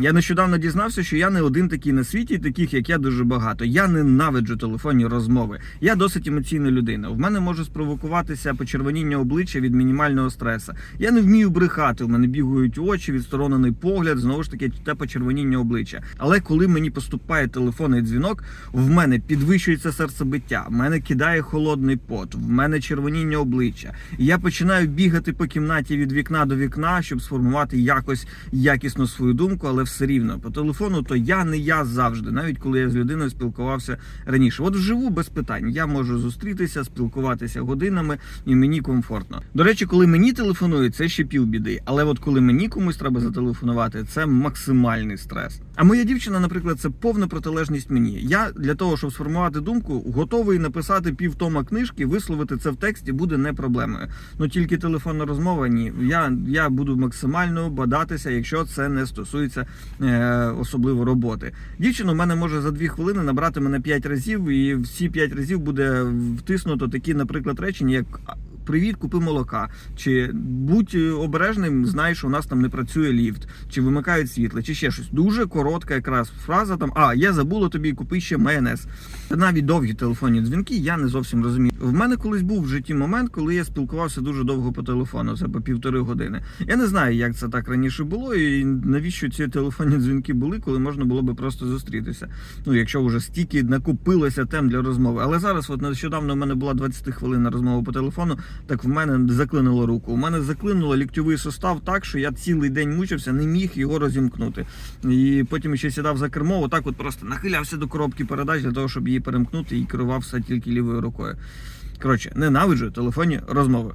Я нещодавно дізнався, що я не один такий на світі, таких як я дуже багато. Я ненавиджу телефонні розмови. Я досить емоційна людина. В мене може спровокуватися почервоніння обличчя від мінімального стресу. Я не вмію брехати. У мене бігають очі, відсторонений погляд, знову ж таки, те почервоніння обличчя. Але коли мені поступає телефонний дзвінок, в мене підвищується серцебиття, в мене кидає холодний пот, в мене червоніння обличчя. Я починаю бігати по кімнаті від вікна до вікна, щоб сформувати якось якісно свою думку, але все рівно по телефону, то я не я завжди, навіть коли я з людиною спілкувався раніше. От вживу без питань. Я можу зустрітися, спілкуватися годинами, і мені комфортно. До речі, коли мені телефонують, це ще півбіди. Але от коли мені комусь треба зателефонувати, це максимальний стрес. А моя дівчина, наприклад, це повна протилежність мені. Я для того, щоб сформувати думку, готовий написати півтома книжки, висловити це в тексті буде не проблемою. Ну тільки телефонна розмова ні. Я, я буду максимально бадатися, якщо це не стосується особливо роботи. Дівчина в мене може за дві хвилини набрати мене п'ять разів, і всі п'ять разів буде втиснуто такі, наприклад, речення, як Привіт, купи молока. Чи будь обережним, знай, що у нас там не працює ліфт, чи вимикають світло, чи ще щось. Дуже коротка якраз фраза там. А, я забула тобі купи ще майонез. Навіть довгі телефонні дзвінки я не зовсім розумію. В мене колись був в житті момент, коли я спілкувався дуже довго по телефону, це по півтори години. Я не знаю, як це так раніше було, і навіщо ці телефонні дзвінки були, коли можна було би просто зустрітися. Ну, якщо вже стільки накопилося тем для розмови. Але зараз, от нещодавно, у мене була 20 хвилинна розмова по телефону, так в мене заклинило руку. У мене заклинуло ліктьовий сустав так, що я цілий день мучився, не міг його розімкнути. І потім ще сідав за кермо, отак от просто нахилявся до коробки передач для того, щоб її перемкнути і керувався тільки лівою рукою. Коротше, ненавиджу телефонні розмови.